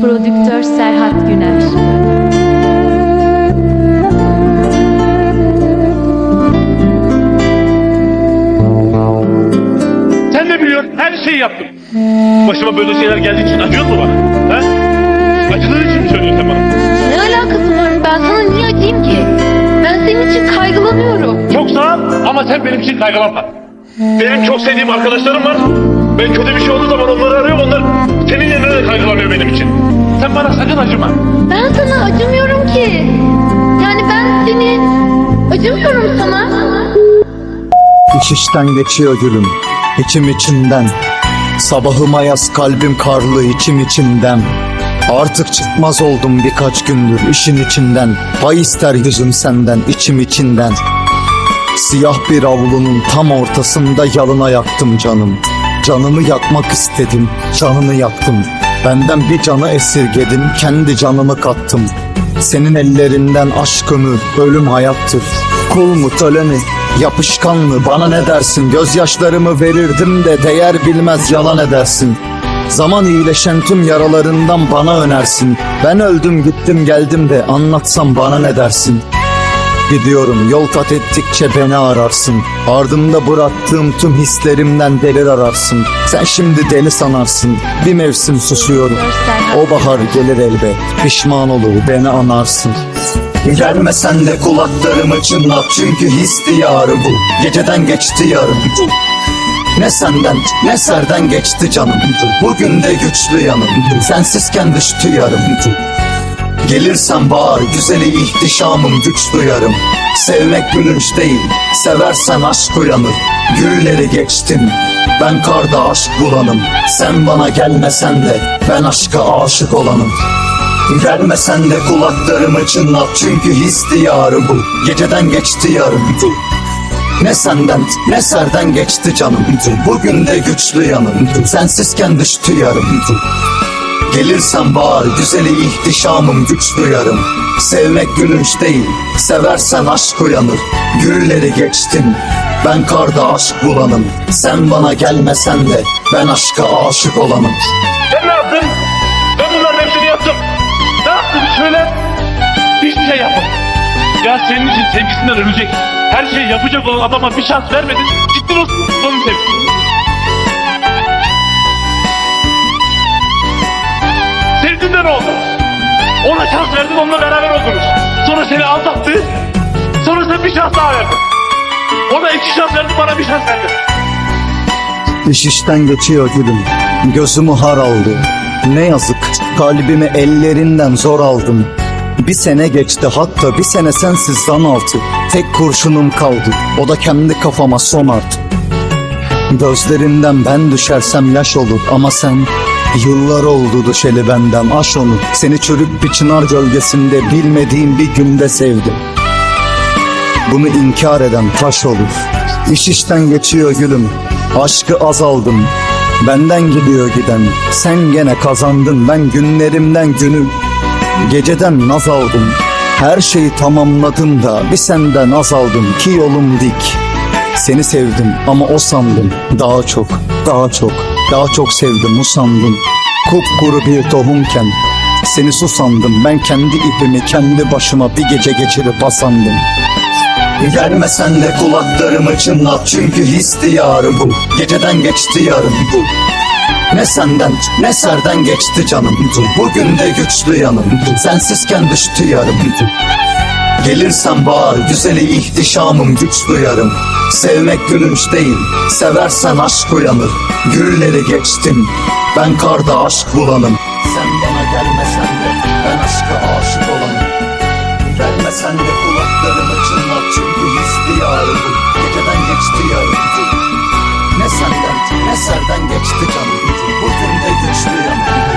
Prodüktör Serhat Güner Sen de biliyorsun her şeyi yaptım. Başıma böyle şeyler geldiği için acıyor mu bana? Ha? Acıdığın için mi söylüyorsun sen bana? Ne alakası var? Ben sana niye acıyım ki? Ben senin için kaygılanıyorum. Çok sağ ol ama sen benim için kaygılanma. Benim çok sevdiğim arkadaşlarım var. Ben kötü bir şey olduğu zaman onları arıyorum. Onlar senin yerine de kaygılanıyor benim için. Acıma. Ben sana acımıyorum ki. Yani ben seni acımıyorum sana. İş işten geçiyor gülüm içim içinden Sabahıma yaz kalbim karlı içim içinden Artık çıkmaz oldum birkaç gündür işin içinden Pay ister yüzüm senden içim içinden Siyah bir avlunun tam ortasında yalına yaktım canım Canımı yakmak istedim canını yaktım Benden bir canı esirgedin kendi canımı kattım. Senin ellerinden aşkımı ölüm hayattır. Kul mu köle mi yapışkan mı? Bana ne dersin? Gözyaşlarımı verirdim de değer bilmez yalan edersin. Zaman iyileşen tüm yaralarından bana önersin. Ben öldüm gittim geldim de anlatsam bana ne dersin Gidiyorum yol kat ettikçe beni ararsın. Ardımda bıraktığım tüm hislerimden delir ararsın. Sen şimdi deli sanarsın. Bir mevsim susuyorum. O bahar gelir elbet. Pişman olur beni anarsın. Gelmesen de kulaklarımı çınlat. Çünkü his diyarı bu. Geceden geçti yarım ne senden ne serden geçti canım. Bugün de güçlü yanım. Sensizken düştü yarım Gelirsen bağır güzeli ihtişamım güç duyarım. Sevmek gülünç değil seversen aşk uyanır. Gülleri geçtim ben karda aşk bulanım. Sen bana gelmesen de ben aşka aşık olanım. Gelmesen de kulaklarımı çınlat çünkü his diyarı bu. Geceden geçti yarım ne senden ne serden geçti canım Bugün de güçlü yanım Sensizken düştü yarım Gelirsen bağır güzeli ihtişamım güç duyarım Sevmek gülünç değil seversen aşk uyanır Gülleri geçtim ben karda aşk bulanım Sen bana gelmesen de ben aşka aşık olanım Sen ne yaptın? Ben bunların hepsini yaptım. Ne yaptın söyle. Hiçbir şey yapmadım. Ya senin için sevgisinden ölecek. Her şeyi yapacak olan adama bir şans vermedin. Gittin o seni aldattı. Sonra sen bir şans daha verdin. Ona iki şans verdin bana bir şans verdin. İş işten geçiyor gülüm Gözümü har aldı Ne yazık kalbimi ellerinden zor aldım Bir sene geçti hatta bir sene sensiz zan altı Tek kurşunum kaldı o da kendi kafama son artık Gözlerinden ben düşersem yaş olur ama sen Yıllar oldu düşeli benden aş onu Seni çürük bir çınar gölgesinde bilmediğim bir günde sevdim bunu inkar eden taş olur. İş işten geçiyor gülüm. Aşkı azaldım. Benden gidiyor giden. Sen gene kazandın. Ben günlerimden günü. Geceden naz aldım. Her şeyi tamamladım da bir senden azaldım ki yolum dik. Seni sevdim ama o sandım. Daha çok, daha çok, daha çok sevdim o sandım. Kupkuru bir tohumken seni su sandım. Ben kendi ipimi kendi başıma bir gece geçirip basandım. Gelmesen de kulaklarımı çınlat çünkü his diyarı bu Geceden geçti yarım bu Ne senden ne serden geçti canım Bugün de güçlü yanım Sensizken düştü yarım Gelirsen bağır güzeli ihtişamım güç duyarım. Sevmek gülünç değil seversen aşk uyanır. Gülleri geçtim ben karda aşk bulanım. Sen bana gelmesen de ben aşka aşık olanım Gelmesen de kulaklarımı çınlat çünkü his diyarı bu Geceden geçti yarım Ne senden ne serden geçti canım Bugün de güçlü yanım